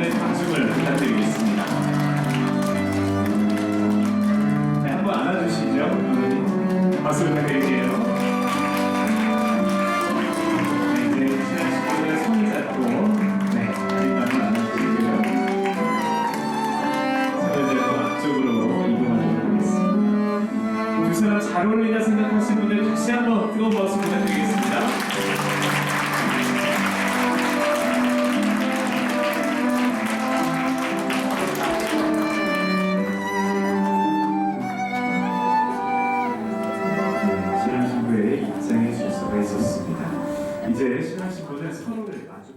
신랑의 방송을 부탁드리겠습니다. 네, 한번 안아주시죠. 박수 부탁드릴게요. 네, 네, 잘 어울린다 생각하시는 분들 다시 한번 뜨거운 박수 부탁드리겠습니다. 이제 신랑 신부는 서로를 마주